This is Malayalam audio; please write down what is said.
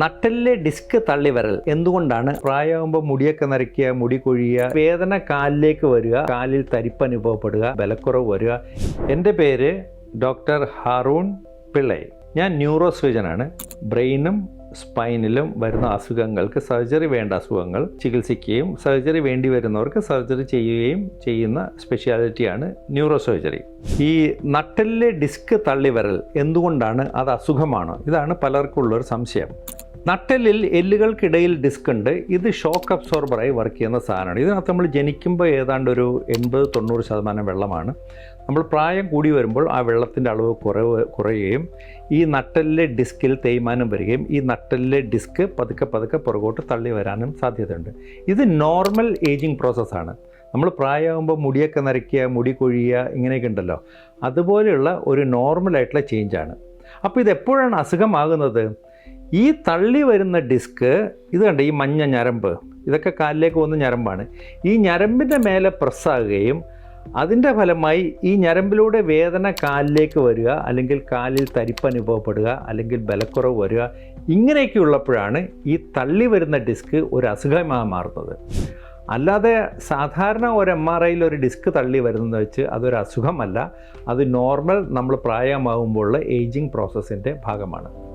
നട്ടലിലെ ഡിസ്ക് തള്ളിവരൽ. എന്തുകൊണ്ടാണ്? പ്രായമാകുമ്പോൾ മുടിയൊക്കെ നരയ്ക്കുക മുടി കൊഴിയുക വേദന കാലിലേക്ക് വരിക കാലിൽ തരിപ്പ് അനുഭവപ്പെടുക ബലക്കുറവ് വരിക. എന്റെ പേര് ഡോക്ടർ ഹാറൂൺ പിള്ളൈ. ഞാൻ ന്യൂറോ സർജനാണ് ബ്രെയിനും സ്പൈനിലും വരുന്ന അസുഖങ്ങൾക്ക് സർജറി വേണ്ട അസുഖങ്ങൾ ചികിത്സിക്കുകയും സർജറി വേണ്ടി വരുന്നവർക്ക് സർജറി ചെയ്യുകയും ചെയ്യുന്ന സ്പെഷ്യാലിറ്റിയാണ് ന്യൂറോ സർജറി ഈ നട്ടലിലെ ഡിസ്ക് തള്ളിവരൽ എന്തുകൊണ്ടാണ്? അത് അസുഖമാണോ? ഇതാണ് പലർക്കുള്ളൊരു സംശയം. നട്ടലിൽ എല്ലുകൾക്കിടയിൽ ഡിസ്ക് ഉണ്ട്. ഇത് ഷോക്ക് അബ്സോർബറായി വർക്ക് ചെയ്യുന്ന സാധനമാണ്. ഇതിനകത്ത് നമ്മൾ ജനിക്കുമ്പോൾ ഏതാണ്ട് ഒരു എൺപത് തൊണ്ണൂറ് ശതമാനം വെള്ളമാണ്. നമ്മൾ പ്രായം കൂടി വരുമ്പോൾ ആ വെള്ളത്തിന്റെ അളവ് കുറവ് കുറയുകയും ഈ നട്ടലിലെ ഡിസ്കിൽ തേയ്മാനം വരികയും ഈ നട്ടലിലെ ഡിസ്ക് പതുക്കെ പതുക്കെ പുറകോട്ട് തള്ളി വരാനും സാധ്യതയുണ്ട്. ഇത് നോർമൽ ഏജിങ് പ്രോസസ്സാണ് നമ്മൾ പ്രായമാകുമ്പോൾ മുടിയൊക്കെ നരയ്ക്കുക മുടി കൊഴിയുക ഇങ്ങനെയൊക്കെ ഉണ്ടല്ലോ. അതുപോലെയുള്ള ഒരു നോർമലായിട്ടുള്ള ചേഞ്ചാണ് അപ്പോൾ ഇത് എപ്പോഴാണ് അസുഖമാകുന്നത്? ഈ തള്ളി വരുന്ന ഡിസ്ക് ഇത് കണ്ട ഈ മഞ്ഞ ഞരമ്പ്? ഇതൊക്കെ കാലിലേക്ക് പോകുന്ന ഞരമ്പാണ്. ഈ ഞരമ്പിന്റെ മേലെ പ്രസ്സാകുകയും അതിന്റെ ഫലമായി ഈ ഞരമ്പിലൂടെ വേദന കാലിലേക്ക് വരിക അല്ലെങ്കിൽ കാലിൽ തരിപ്പ് അനുഭവപ്പെടുക അല്ലെങ്കിൽ ബലക്കുറവ് വരിക ഇങ്ങനെയൊക്കെ ഉള്ളപ്പോഴാണ് ഈ തള്ളി വരുന്ന ഡിസ്ക് ഒരു അസുഖമായി മാറുന്നത്. അല്ലാതെ സാധാരണ ഒരു എം ആർ ഐയിൽ ഒരു ഡിസ്ക് തള്ളി വരുന്നത് വെച്ച് അതൊരു അസുഖമല്ല. അത് നോർമൽ നമ്മൾ പ്രായമാകുമ്പോഴുള്ള ഏജിങ് പ്രോസസ്സിന്റെ ഭാഗമാണ്.